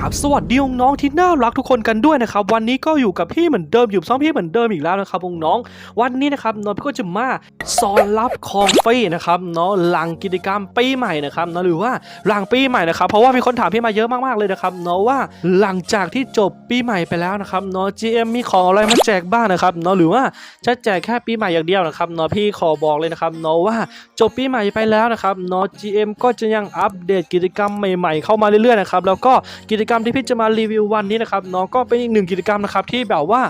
ราบสวัสดีน้องที่น่ารักทุกคนกันด้วยนะครับวันนี้ก็อยู่กับพี่เหมือนเดิมอยู่ซ้อมพี่เหมือนเดิมอีกแล้วนะครับน้องวันนี้นะครับน้องพี่ก็จะมาสอนรับของฟรีนะครับเนาะหลังกิจกรรมปีใหม่นะครับเนาะหรือว่าหลังปีใหม่นะครับเพราะว่ามีคนถามพี่มาเยอะมากๆเลยนะครับเนาะว่าหลังจากที่จบปีใหม่ไปแล้วนะครับเนาะ GM มีของอะไรมาแจกบ้างนะครับเนาะหรือว่าจะแจกแค่ปีใหม่อย่างเดียวนะครับเนาะพี่ขอบอกเลยนะครับเนาะว่าจบปีใหม่ไปแล้วนะครับเนาะ GM ก็จะยังอัปเดตกิจกรรมใหม่ ๆ เข้ามาเรื่อยๆนะครับแล้วก็กิจกรรมที่พี่จะมารีวิววันนี้นะครับน้องก็เป็นอีกหนึ่งกิจกรรมนะครับที่แบบว่า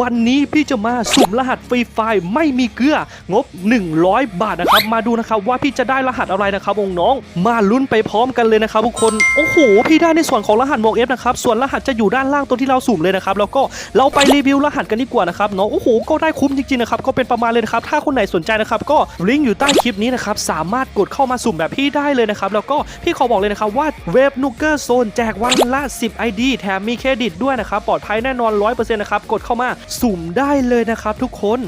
วันนี้พี่จะมาสุ่มรหัสฟรีไฟล์ไม่มีเกลืองบ 100 บาทนะครับ มาดูนะครับว่าพี่จะได้รหัสอะไรนะครับวงน้อง มาลุ้นไปพร้อมกันเลยนะครับทุกคนโอ้โหพี่ได้ในส่วนของรหัสหมวกเอฟนะครับส่วนรหัสจะอยู่ด้านล่างตัวที่เราสุ่มเลยนะครับแล้วก็เราไปรีวิวรหัสกันดีกว่านะครับเนาะโอ้โหก็ได้คุ้มจริงๆนะครับก็เป็นประมาณเลยนะครับถ้าคนไหนสนใจนะครับก็ลิงก์อยู่ใต้คลิปนี้นะครับสามารถกดเข้ามาสุ่มแบบพี่ได้เลยนะครับแล้วก็พี่ขอบอกเลยนะครับว่าเว็บนูเกอร์โซนแจกวันละ10 ID แถมมีเครดิตด้วยนะครับปลอดภัยแน่นอน100%นะครับกดเข้ามาสุ่มได้เลยนะครับทุกคน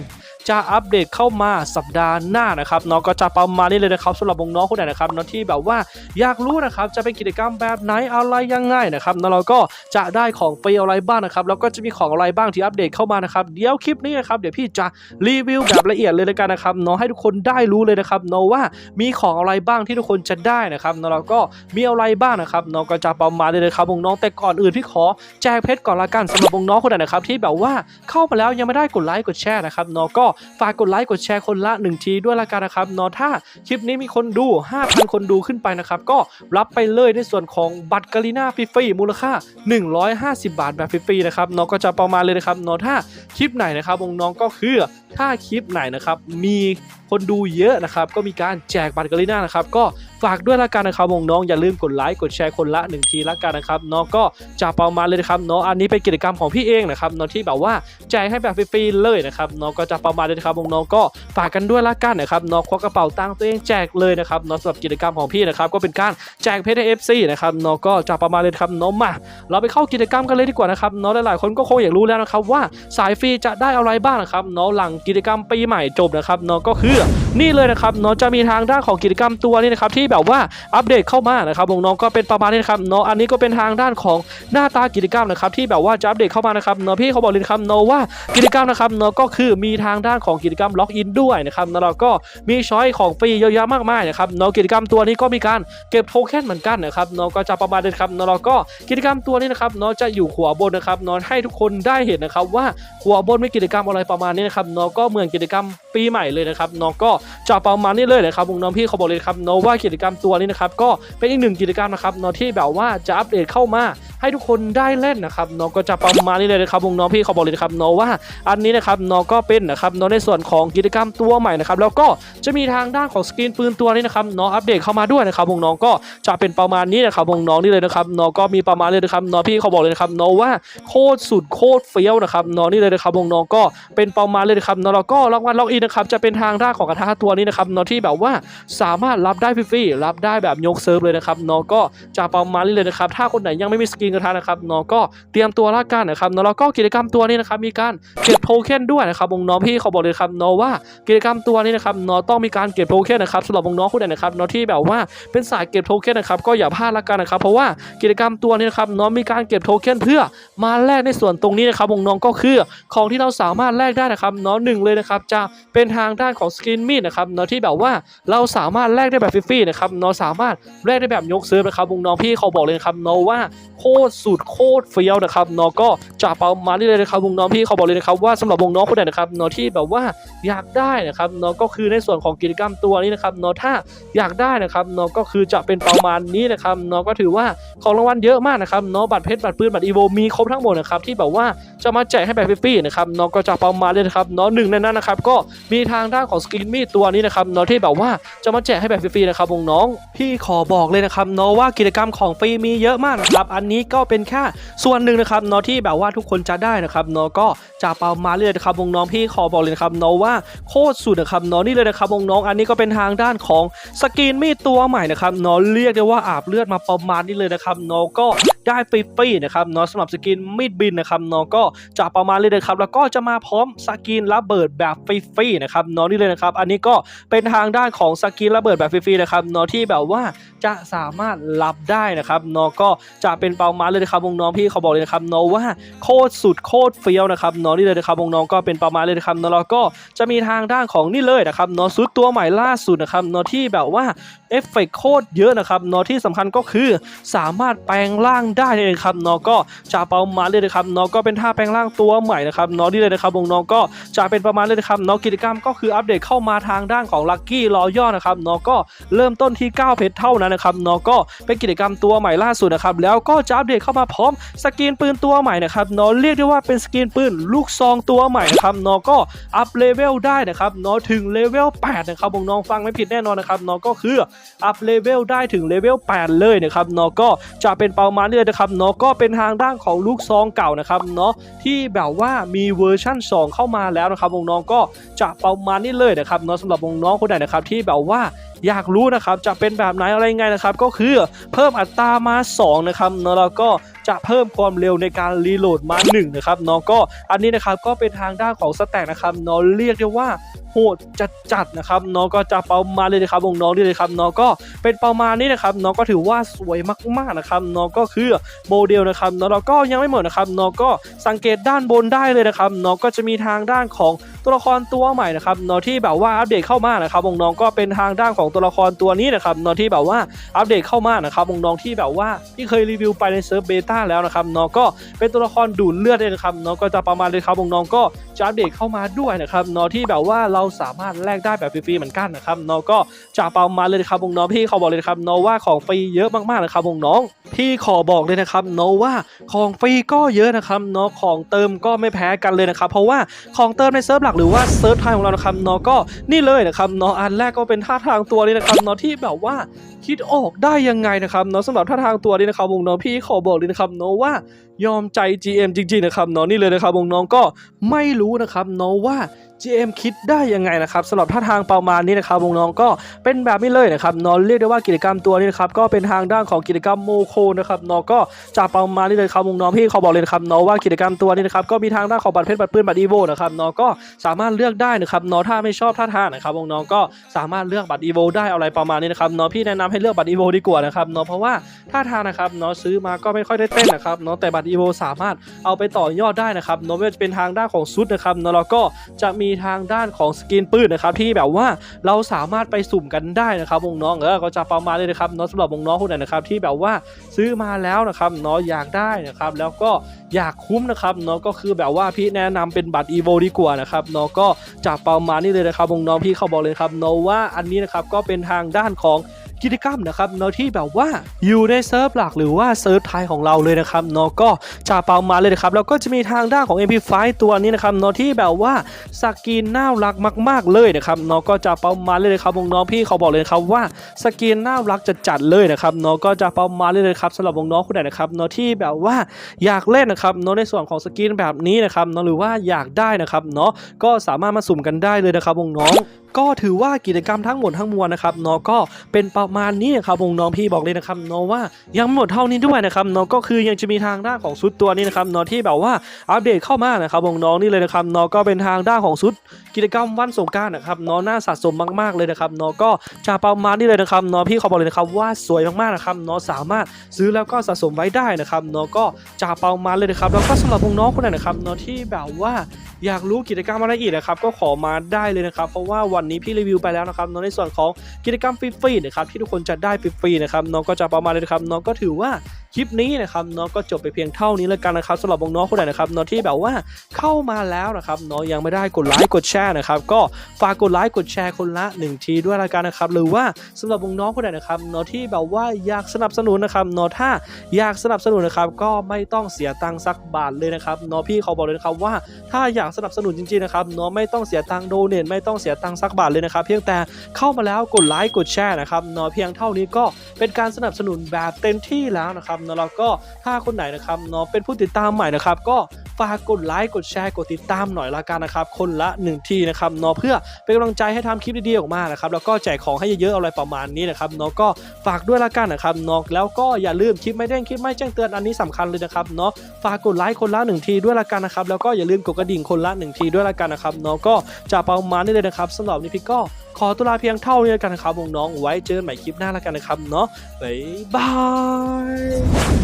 จะอัปเดตเข้ามาสัปดาห์หน้านะครับเนาะก็จะประมาณนี้เลยนะครับสำหรับน้องๆคนไหนนะครับเนาะที่แบบว่าอยากรู้นะครับจะเป็นกิจกรรมแบบไหนอะไรยังไงนะครับแล้วเราก็จะได้ของฟรีอะไรบ้างนะครับแล้วก็จะมีของอะไรบ้างที่อัปเดตเข้ามานะครับเดี๋ยวคลิปนี้นะครับเดี๋ยวพี่จะรีวิวแบบละเอียดเลยแล้วกันนะครับเนาะให้ทุกคนได้รู้เลยนะครับเนาะว่ามีของอะไรบ้างที่ทุกคนจะได้นะครับเนาะแล้วก็มีอะไรบ้างนะครับเนาะก็จะประมาณนี้เลยครับวงน้องแต่ก่อนอื่นพี่ขอแจกเพชรก่อนละกันสำหรับวงน้องคนไหนนะครับที่แบบว่าเข้ามาแล้วยังไม่ได้กดไลค์กดแชร์นะครับเนาะก็ฝากกดไลค์กดแชร์คนละ 1 ทีด้วยละกันนะครับเนาะถ้าคลิปนี้มีคนดู 5,000 คนดูขึ้นไปนะครับก็รับไปเลยในส่วนของบัตรกาลิน่าฟรีๆมูลค่า 150 บาทแบบฟรีๆนะครับเนาะก็จะประมาณเลยนะครับเนาะถ้าคลิปไหนนะครับวงน้องก็คือถ้าคลิปไหนนะครับมีคนดูเยอะนะครับก็มีการแจกบัตรกาลิน่านะครับก็ฝากด้วยละกันนะครับวงน้องอย่าลืมกดไลค์กดแชร์คนละ1ทีละกันนะครับเนาะก็จะประมาณเลยนะครับเนาะอันนี้เป็นกิจกรรมของพี่เองนะครับเนาะที่แบบว่าแจกให้แบบฟรีๆเลยนะครับเนาะก็จะประมาณเลยนะครับวงน้องก็ฝากกันด้วยละกันนะครับเนาะควักกระเป๋าตังค์ตัวเองแจกเลยนะครับเนาะสำหรับกิจกรรมของพี่นะครับก็เป็นการแจกเพชรเอฟซีนะครับเนาะก็จะประมาณเลยครับเนาะมา เราไปเข้ากิจกรรมกันเลยดีกว่านะครับเนาะหลายๆคนก็คงอยากรู้แล้วนะครับว่าสายฟรีจะได้อะไรบ้างนะครับเนาะหลังกิจกรรมปีใหม่จบนะครับเนาะก็คือ นี่เลยนะครับเนาะจะมีทางด้านของกิจกรรมตัวนี้นะครับที่แบบว่าอัปเดตเข้ามานะครับน้องๆก็เป็นประมาณนี้นะครับเนาะอันนี้ก็เป็นทางด้านของหน้าตากิจกรรมนะครับที่แบบว่าจะอัปเดตเข้ามานะครับเนาะพี่เขาบอกเลยนะครับเนาะว่ากิจกรรมนะครับเนาะก็คือมีทางด้านของกิจกรรมล็อกอินด้วยนะครับแล้วก็มีช้อยของฟรีเยอะแยะมากมายนะครับเนาะกิจกรรมตัวนี้ก็มีการเก็บโทเค็นเหมือนกันนะครับเนาะก็จะประมาณนี้ครับเนาะเราก็กิจกรรมตัวนี้นะครับเนาะจะอยู่ขวบนนะครับเนาะให้ทุกคนได้เห็นนะครับว่าขวาบนมีกิจกรรมอะไรประมาณนี้นะครับเนาะก็เหมือนกิจกรรมปีใหม่เลยนะครับเนาะก็จะประมาณนี้เลยนะครับวงน้องพี่เขาบอกเลยครับเนาะว่ากิจกรรมตัวนี้นะครับก็เป็นอีกหนึ่งกิจกรรมนะครับเนาะที่แบบว่าจะอัปเดตเข้ามาให้ทุกคนได้เล่นนะครับเนาะก็จะประมาณนี้เลยนะครับวงน้องพี่เขาบอกเลยนะครับเนาะว่าอันนี้นะครับเนาะก็เป็นนะครับเนาะในส่วนของกิจกรรมตัวใหม่นะครับแล้วก็จะมีทางด้านของสกรีนปืนตัวนี้นะครับเนาะอัปเดตเข้ามาด้วยนะครับวงน้องก็จะเป็นประมาณนี้นะครับวงน้องนี่เลยนะครับเนาะก็มีประมาณเลยนะครับเนาะพี่เขาบอกเลยนะครับเนาะว่าโคตรสุดโคตรเฟี้ยวนะครับเนาะนี่เลยนะครับวงน้องก็เป็นประมาณเลยนะครับเนาะแล้วก็รางวัลล็อกอินนะครับจะเป็นทางด้านของกระทะตัวนี้นะครับเนาะที่แบบว่าสามารถรับได้ฟรีๆรับได้แบบยกเซิร์ฟเลยนะครับเนาะก็จะประมาณนี้เลยนะครับถ้าคนไหนยังไม่มีสกินกระทะนะครับเนาะก็เตรียมตัวละกันนะครับนาะแล้วก็กิจกรรมตัวนี้นะครับมีการเก็บโทเค็นด้วยนะครับวงน้องพี่เขาบอกเลยครับเนาะว่ากิจกรรมตัวนี้นะครับเนาะต้องมีการเก็บโทเค็นนะครับสำหรับวงน้องคนไหนนะครับเนาะที่แบบว่าเป็นสายเก็บโทเค็นนะครับก็อย่าพลาดละกันนะครับเพราะว่ากิจกรรมตัวนี้นะครับเนาะมีการเก็บโทเค็นเพื่อมาแลกในส่วนตรงนี้นะครับวงน้องก็คือของที่เราสามารถแลกได้นะครับเนาะหนึ่งเลยนะครับจะเป็นทางด้านของสกินมีดนะครับเนาะที่แบบว่าเราสามารถแลกได้แบบฟรีๆนะครับเนาะสามารถแลกได้แบบยกเซิร์ฟนะครับวงน้องพี่เขาบอกเลยครับเนาะว่าโคตรสุดโคตรเฟี้ยวนะครับเนาะก็จะประมาณนี้เลยนะครับวงน้องพี่เขาบอกเลยนะครับว่าสำหรับวงน้องคนไหนนะครับเนาะที่แบบว่าอยากได้นะครับเนาะก็คือในส่วนของกิจกรรมตัวนี้นะครับเนาะถ้าอยากได้นะครับเนาะก็คือจะเป็นประมาณนี้นะครับเนาะก็ถือว่าของรางวัลเยอะมากนะครับเนาะบัตรเพชรบัตรปืนบัตรอีโวมีครบทั้งหมดนะครับที่แบบว่าจะมาแจกให้แบบฟรีๆนะครับเนาะก็จะประมาณเลยนะครับเนาะหนึ่งในนั้นนะครับก็มีทางด้านของสกินมีดตัวนี้นะครับเนาะที่แบบว่าจะมาแจกให้แบบฟรีๆนะครับวงน้องพี่ขอบอกเลยนะครับเนาะว่ากิจกรรมของฟรีมีเยอะมากนะครับอันนี้ก็เป็นแค่ส่วนหนึ่งนะครับเนาะที่แบบว่าทุกคนจะได้นะครับเนาะก็จะปามาณเลยนะครับวงน้องพี่ขอบอกเลยนะครับเนาะว่าโคตรสุดนะครับเนาะนี่เลยนะครับวงน้องอันนี้ก็เป็นทางด้านของสกินมีดตัวใหม่นะครับเนาะเรียกได้ว่าอาบเลือดมาประมาณนี้เลยนะครับเนาะก็ ได้ฟรีๆนะครับเนาะสำหรับสกินมีดบินนะครับเนาะก็จะประมาณเลยนะครับแล้วก็จะมาพร้อมสกินระเบิดแบบฟรีๆนะครับเนาะนี่เลยนะครับอันนี้ก็เป็นทางด้านของสกินระเบิดแบบฟรีๆนะครับเนาะที่แบบว่าจะสามารถรับได้นะครับเนาะก็จะเป็นเป้ามายเลยนะครับวงน้องพี่เขาบอกเลยนะครับเนาะว่าโคตรสุดโคตรเฟี้ยวนะครับเนาะนี่เลยนะครับวงน้องก็เป็นเป้ามายเลยนะครับเนาะแล้วก็จะมีทางด้านของนี่เลยนะครับเนาะซุดตัวใหม่ล่าสุดนะครับเนาะที่แบบว่าเอฟเฟกต์โคตรเยอะนะครับเนาะที่สำคัญก็คือสามารถแปลงร่างได้เลยครับเนาะก็จะเปามาเลยนะครับเนาะก็เป็นท่าแปลงร่างตัวใหม่นะครับเนาะนี่เลยนะครับวงน้องก็จะเป็นประมาณเลยนะครับเนาะกิจกรรมก็คืออัปเดตเข้ามาทางด้านของลัคกี้รอย่อนะครับเนาะก็เริ่มต้นที่ 9 เพชรเท่านั้นนะครับเนาะก็เป็นกิจกรรมตัวใหม่ล่าสุดนะครับแล้วก็จะอัปเดตเข้ามาพร้อมสกินปืนตัวใหม่นะครับเนาะเรียกได้ว่าเป็นสกินปืนลูกซองตัวใหม่นะครับเนาะก็อัพเลเวลได้นะครับเนาะถึงเลเวล8นะครับวงน้องฟังไม่ผิดแน่นอนนะครับเนาะก็คืออัพเลเวลได้ถึงเลเวล8เลยนะครับเนาะก็จะเป็นเปามาเลยนะครับเนาะก็เป็นทางด้านของลูกซองเก่านะครับเนาะที่แบบว่ามีเวอร์ชั่น 2 เข้ามาแล้วนะครับวงน้องก็จะประมาณนี้เลยนะครับเนาะสำหรับวงน้องคนไหนนะครับที่แบบว่าอยากรู้นะครับจะเป็นแบบไหนอะไรไงนะครับ ก็คือเพิ่มอัตรามา 2 นะครับเนาะแล้วก็จะเพิ่มความเร็วในการรีโหลดมา1นะครับเนาะก็อันนี้นะครับก็เป็นทางด้านของสแต็กนะครับเนาะเรียกได้ว่า ดจัดจัดๆนะครับน้องก็จะเปามาเลยนะครับวงน้องนี่เลยครับน้องก็เป็นประมาณนี้นะครับน้องก็ถือว่าสวยมากๆนะครับน้องก็คือโมเดลนะครับน้องเราก็ยังไม่หมดนะครับน้องก็สังเกตด้านบนได้เลยนะครับน้องก็จะมีทางด้านของ ตัวละครตัวใหม่นะครับเนาะที่แบบว่าอัปเดตเข้ามานะครับวงน้องก็เป็นทางด้านของตัวละครตัวนี้นะครับเนาะที่แบบว่าอัปเดตเข้ามานะครับวงน้องที่แบบว่าที่เคยรีวิวไปในเซิร์ฟเบต้าแล้วนะครับเนาะก็เป็นตัวละครดูดเลือดเลยนะครับเนาะก็จะประมาณเลยครับวงน้องก็จะอัปเดตเข้ามาด้วยนะครับเนาะที่แบบว่าเราสามารถแลกได้แบบฟรีๆเหมือนกันนะครับเนาะก็จะประมาณเลยครับวงน้องพี่เขาบอกเลยครับเนาะว่าของฟรีเยอะมากๆนะครับวงน้องพี่ขอบอกเลยนะครับเนาะว่าของฟรีก็เยอะนะครับเนาะของเติมก็ไม่แพ้กันเลยนะครับเพราะว่าของเติมในเซิร์ฟหลักหรือว่าเซิร์ฟไทยของเรานะครับเนาะก็นี่เลยนะครับเนาะอันแรกก็เป็นท่าทางตัวนี้นะครับเนาะที่แบบว่าคิดออกได้ยังไงนะครับเนาะสำหรับท่าทางตัวนี้นะครับวงน้องพี่ขอบอกเลยนะครับเนาะว่ายอมใจ GM จริงๆนะครับเนาะนี่เลยนะครับวงน้องก็ไม่รู้นะครับเนาะว่า GM คิดได้ยังไงนะครับสำหรับท่าทางประมาณนี้นะครับวงน้องก็เป็นแบบนี้เลยนะครับเนอนเรียกได้ว่ากิจกรรมตัวนี้นะครับก็เป็นทางด้านของกิจกรรมโมโคนะครับเนอก็จะประมาณนี้เลยครับวงน้องพี่เขาบอกเลยนะครับเนอว่ากิจกรรมตัวนี้นะครับก็มีทางด้านของบัตรเพชรบัตรปืนบัตรอีโวนะครับเนอก็สามารถเลือกได้นะครับเนอถ้าไม่ชอบท่าทางนะครับวงน้องก็สามารถเลือกบัตรอีโวได้อะไรประมาณนี้นะครับเนอพี่แนะนำให้เลือกบัตรอีโวดีกว่านะครับเนอเพราะว่าท่าทางนะครับเนอซื้อมาก็ไม่ค่อยได้เต้นนะครับนอแต่บัตรอีโวสามารถเอาไปต่อยอดได้นะครับนอไม่ว่าจะเป็นทางด้านของซุดนะครับนอแล้วก็จะมีทางด้านของสกินปืนนะครับที่แบบว่าเราสามารถไปสุ่มกันได้นะครับวงน้องเออก็จะประมาณเลยนะครับเนาะสำหรับวงน้องคนไหนนะครับที่แบบว่าซื้อมาแล้วนะครับเนาะอยากได้นะครับแล้วก็อยากคุ้มนะครับเนาะก็คือแบบว่าพี่แนะนำเป็นบัตรอีโวดีกว่านะครับเนาะก็จะประมาณนี้เลยนะครับวงน้องพี่เขาบอกเลยครับเนาะว่าอันนี้นะครับก็เป็นทางด้านของ กิจกรรมนะครับเนาะที่แบบว่าอยู่ในเซิร์ฟหลักหรือว่าเซิร์ฟไทยของเราเลยนะครับเนาะก็จะเปามาเลยนะครับแล้วก็จะมีทางด้านของ MP5 ตัวนี้นะครับเนาะที่แบบว่าสกินน่ารักมาก ๆเลยนะครับเนาะก็จะเปามาเลยนะครับวงน้องพี่เขาบอกเลยนะครับว่าสกินน่ารักจะจัดเลยนะครับเนาะก็จะเปามาเลยนะครับสำหรับวงน้องคนไหนนะครับเนาะที่แบบว่าอยากเล่นนะครับเนาะในส่วนของสกินแบบนี้นะครับเนาะหรือว่าอยากได้นะครับเนาะก็สามารถมาสุ่มกันได้เลยนะครับวงน้องก็ถือว่ากิจกรรมทั้งหมดทั้งมวลนะครับเนาะก็เป็นประมาณนี้ครับวงน้องพี่บอกเลยนะครับเนาะว่ายังไม่หมดเท่านี้ด้วยนะครับเนาะก็คือยังจะมีทางด้านของซุดตัวนี้นะครับเนาะที่แบบว่าอัปเดตเข้ามานะครับวงน้องนี่เลยนะครับเนาะก็เป็นทางด้านของซุดกิจกรรมวันสงการนะครับเนาะน่าสะสมมาก ๆเลยนะครับเนาะก็จะประมาณนี้เลยนะครับเนาะพี่เขาบอกเลยนะครับว่าสวยมากๆนะครับเนาะสามารถซื้อแล้วก็สะสมไว้ได้นะครับเนาะก็จะประมาณเลยนะครับแล้วก็สำหรับวงน้องคนไหนนะครับเนาะที่แบบว่า อยากรู้กิจกรรมอะไรอีกนะครับก็ขอมาได้เลยนะครับเพราะว่าวันนี้พี่รีวิวไปแล้วนะครับน้องในส่วนของกิจกรรมฟรีๆนะครับที่ทุกคนจะได้ฟรีๆนะครับน้องก็จะประมาณเลยนะครับน้องก็ถือว่า ลิปนี้นะครับน้องก็จบไปเพียงเท่านี้แล้วกันนะครับสำหรับน้องๆคนไหนนะครับน้องที่แบบว่าเข้ามาแล้วนะครับน้องยังไม่ได้กดไลค์กดแชร์นะครับก็ฝากกดไลค์กดแชร์คนละหนึ่งทีด้วยละกันนะครับหรือว่าสำหรับน้องๆคนไหนนะครับน้องที่แบบว่าอยากสนับสนุนนะครับน้องถ้าอยากสนับสนุนนะครับก็ไม่ต้องเสียตังค์สักบาทเลยนะครับน้องพี่เขาบอกเลยนะครับว่าถ้าอยากสนับสนุนจริงๆนะครับเนาะไม่ต้องเสียตังค์โดเนทไม่ต้องเสียตังค์สักบาทเลยนะครับเพียงแต่เข้ามาแล้วกดไลค์กดแชร์นะครับเนาะเพียงเท่านี้ก็เป็นการสนับสนุนแบบเต็มที่แล้วนะครับเนาะแล้วก็ถ้าคนไหนนะครับเนาะเป็นผู้ติดตามใหม่นะครับก็ ฝากกดไลค์กดแชร์กดติดตามหน่อยละกันนะครับ คนละหนึ่งทีนะครับเนาะเพื่อเป็นกำลังใจให้ทำคลิปดีๆออกมานะครับแล้วก็แจกของให้เยอะๆอะไรประมาณนี้นะครับเนาะก็ฝากด้วยละกันนะครับเนาะแล้วก็อย่าลืมคลิปไม่เด้งคลิปไม่แจ้งเตือนอันนี้สำคัญเลยนะครับเนาะฝากกดไลค์คนละหนึ่งทีด้วยละกันนะครับแล้วก็อย่าลืมกดกระดิ่งคนละหนึ่งทีด้วยละกันนะครับเนาะก็จะประมาณนี้เลยนะครับสำหรับนี้พี่ก็ขอตัวลาเพียงเท่านี้แล้วกันนะครับวงน้องไว้เจอกันใหม่คลิปหน้าแล้วกันนะครับเนาะบ๊ายบาย